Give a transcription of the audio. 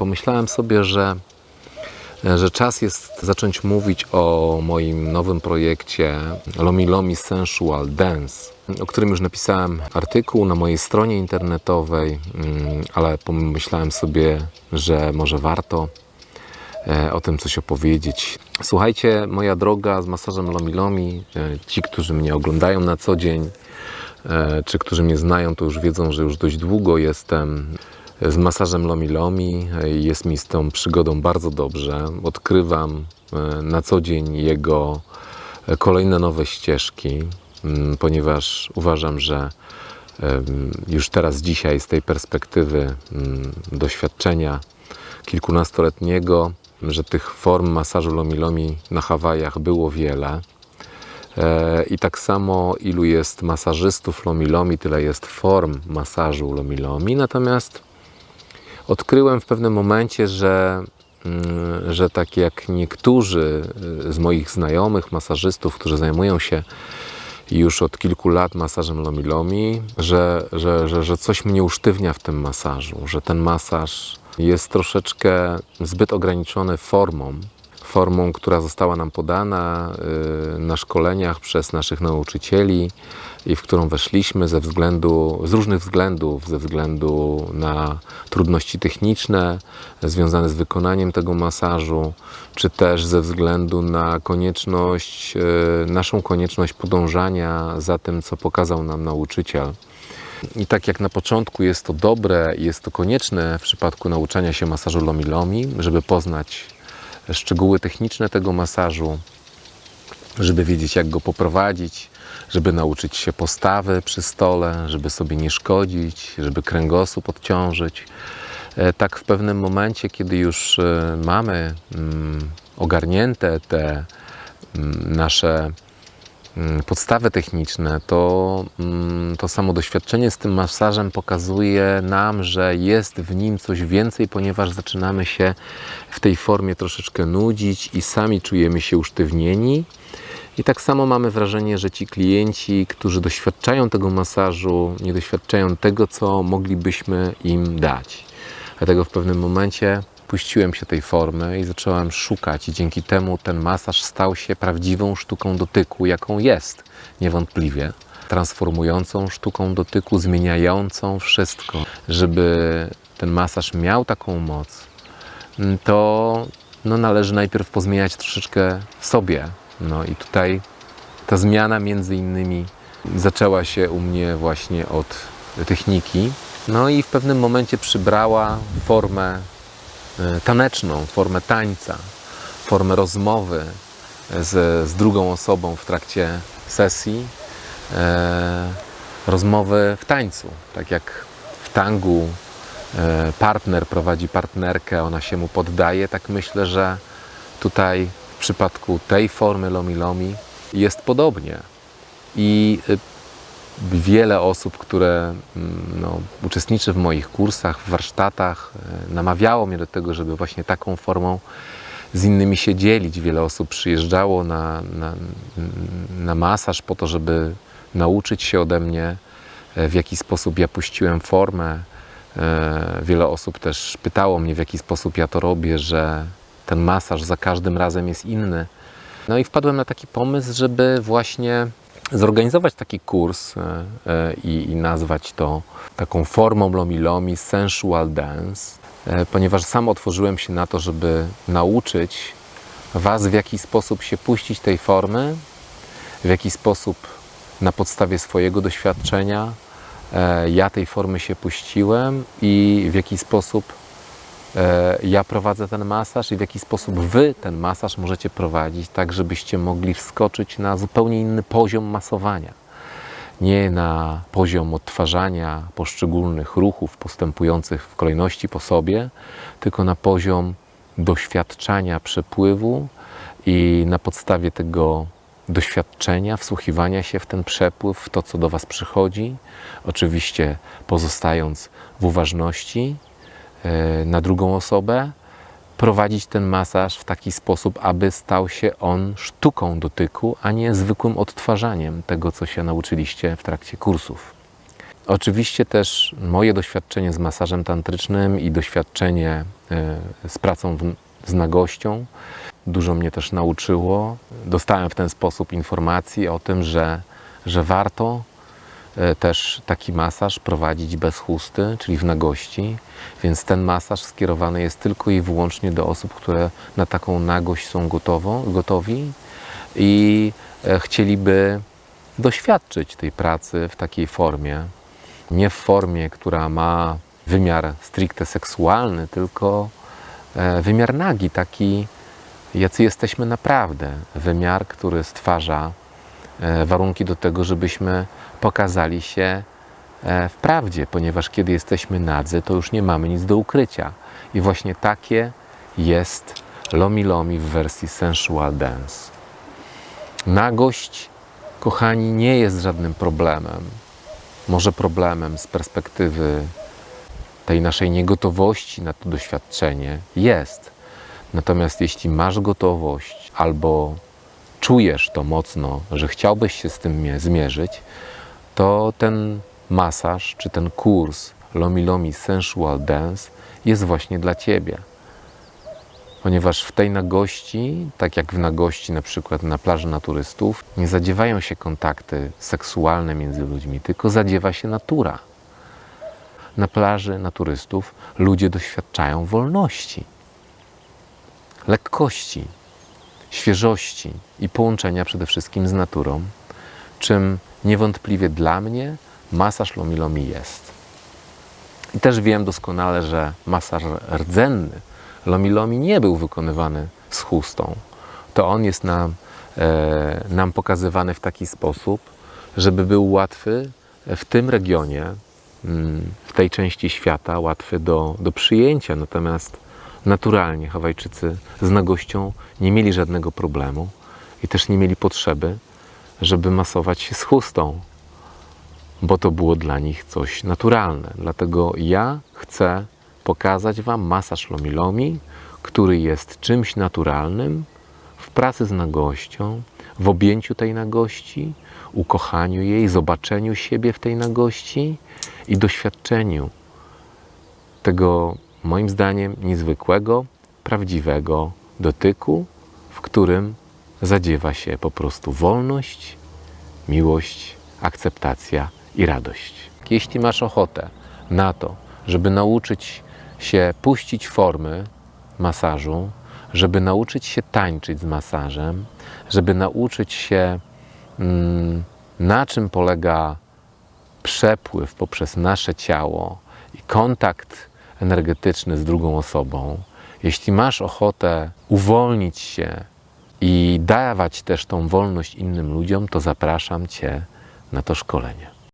pomyślałem sobie, że, że czas jest zacząć mówić o moim nowym projekcie Lomi Lomi Sensual Dance, o którym już napisałem artykuł na mojej stronie internetowej, mm, ale pomyślałem sobie, że może warto e, o tym coś opowiedzieć. Słuchajcie, moja droga z masażem Lomi Lomi, e, ci, którzy mnie oglądają na co dzień, e, czy którzy mnie znają, to już wiedzą, że już dość długo jestem z masażem Lomi Lomi. E, Jest mi z tą przygodą bardzo dobrze. Odkrywam e, na co dzień jego e, kolejne nowe ścieżki, ponieważ uważam, że już teraz, dzisiaj, z tej perspektywy doświadczenia kilkunastoletniego, że tych form masażu Lomi Lomi na Hawajach było wiele. I tak samo ilu jest masażystów Lomi Lomi, tyle jest form masażu Lomi Lomi. Natomiast odkryłem w pewnym momencie, że, mm, że tak jak niektórzy y, z moich znajomych masażystów, którzy zajmują się już od kilku lat masażem Lomi Lomi, że, że, że, że coś mnie usztywnia w tym masażu, że ten masaż jest troszeczkę zbyt ograniczony formą, formą, która została nam podana y, na szkoleniach przez naszych nauczycieli i w którą weszliśmy ze względu, z różnych względów, ze względu na trudności techniczne związane z wykonaniem tego masażu, czy też ze względu na konieczność, y, naszą konieczność podążania za tym, co pokazał nam nauczyciel. I tak jak na początku jest to dobre i jest to konieczne w przypadku nauczania się masażu Lomi Lomi, żeby poznać szczegóły techniczne tego masażu, żeby wiedzieć jak go poprowadzić, żeby nauczyć się postawy przy stole, żeby sobie nie szkodzić, żeby kręgosłup odciążyć. E, Tak w pewnym momencie, kiedy już e, mamy mm, ogarnięte te mm, nasze podstawy techniczne, to, mm, to samo doświadczenie z tym masażem pokazuje nam, że jest w nim coś więcej, ponieważ zaczynamy się w tej formie troszeczkę nudzić i sami czujemy się usztywnieni. I tak samo mamy wrażenie, że ci klienci, którzy doświadczają tego masażu, nie doświadczają tego, co moglibyśmy im dać. Dlatego w pewnym momencie puściłem się tej formy i zacząłem szukać, i dzięki temu ten masaż stał się prawdziwą sztuką dotyku, jaką jest niewątpliwie. Transformującą sztuką dotyku, zmieniającą wszystko. Żeby ten masaż miał taką moc, to no, należy najpierw pozmieniać troszeczkę sobie. No i tutaj ta zmiana między innymi zaczęła się u mnie właśnie od techniki. No i w pewnym momencie przybrała formę taneczną, formę tańca, formę rozmowy z, z drugą osobą w trakcie sesji, e, rozmowy w tańcu, tak jak w tangu e, partner prowadzi partnerkę, ona się mu poddaje, tak myślę, że tutaj w przypadku tej formy Lomi Lomi jest podobnie. I y, wiele osób, które mm, no, uczestniczy w moich kursach, w warsztatach, e, namawiało mnie do tego, żeby właśnie taką formą z innymi się dzielić. Wiele osób przyjeżdżało na, na, na masaż po to, żeby nauczyć się ode mnie, e, w jaki sposób ja puściłem formę. E, Wiele osób też pytało mnie, w jaki sposób ja to robię, że ten masaż za każdym razem jest inny. No i wpadłem na taki pomysł, żeby właśnie zorganizować taki kurs e, e, i, i nazwać to taką formą Lomi Lomi Sensual Dance, e, ponieważ sam otworzyłem się na to, żeby nauczyć Was, w jaki sposób się puścić tej formy, w jaki sposób na podstawie swojego doświadczenia ja tej formy się puściłem i w jaki sposób ja prowadzę ten masaż i w jaki sposób Wy ten masaż możecie prowadzić, tak żebyście mogli wskoczyć na zupełnie inny poziom masowania. Nie na poziom odtwarzania poszczególnych ruchów postępujących w kolejności po sobie, tylko na poziom doświadczania przepływu i na podstawie tego doświadczenia, wsłuchiwania się w ten przepływ, w to, co do Was przychodzi, oczywiście pozostając w uważności e, na drugą osobę, prowadzić ten masaż w taki sposób, aby stał się on sztuką dotyku, a nie zwykłym odtwarzaniem tego, co się nauczyliście w trakcie kursów. Oczywiście też moje doświadczenie z masażem tantrycznym i doświadczenie e, z pracą w, z nagością dużo mnie też nauczyło. Dostałem w ten sposób informacji o tym, że, że warto e, też taki masaż prowadzić bez chusty, czyli w nagości, więc ten masaż skierowany jest tylko i wyłącznie do osób, które na taką nagość są gotowo, gotowi i e, chcieliby doświadczyć tej pracy w takiej formie, nie w formie, która ma wymiar stricte seksualny, tylko e, wymiar nagi, taki, jacy jesteśmy naprawdę. Wymiar, który stwarza e, warunki do tego, żebyśmy pokazali się e, w prawdzie, ponieważ kiedy jesteśmy nadzy, to już nie mamy nic do ukrycia. I właśnie takie jest Lomi Lomi w wersji Sensual Dance. Nagość, kochani, nie jest żadnym problemem. Może problemem z perspektywy tej naszej niegotowości na to doświadczenie jest. Natomiast jeśli masz gotowość albo czujesz to mocno, że chciałbyś się z tym mie- zmierzyć, to ten masaż czy ten kurs Lomi Lomi Sensual Dance jest właśnie dla Ciebie. Ponieważ w tej nagości, tak jak w nagości na przykład na plaży naturystów, nie zadziewają się kontakty seksualne między ludźmi, tylko zadziewa się natura. Na plaży naturystów ludzie doświadczają wolności, lekkości, świeżości i połączenia przede wszystkim z naturą, czym niewątpliwie dla mnie masaż Lomi Lomi jest. I też wiem doskonale, że masaż rdzenny Lomi Lomi nie był wykonywany z chustą. To on jest nam, e, nam pokazywany w taki sposób, żeby był łatwy w tym regionie, mm, w tej części świata, łatwy do, do przyjęcia. Natomiast naturalnie Hawajczycy z nagością nie mieli żadnego problemu i też nie mieli potrzeby, żeby masować się z chustą, bo to było dla nich coś naturalne. Dlatego ja chcę pokazać Wam masaż Lomi Lomi, który jest czymś naturalnym w pracy z nagością, w objęciu tej nagości, ukochaniu jej, zobaczeniu siebie w tej nagości i doświadczeniu tego, moim zdaniem, niezwykłego, prawdziwego dotyku, w którym zadziewa się po prostu wolność, miłość, akceptacja i radość. Jeśli masz ochotę na to, żeby nauczyć się puścić formy masażu, żeby nauczyć się tańczyć z masażem, żeby nauczyć się, mm, na czym polega przepływ poprzez nasze ciało i kontakt energetyczny z drugą osobą, jeśli masz ochotę uwolnić się i dawać też tą wolność innym ludziom, to zapraszam Cię na to szkolenie.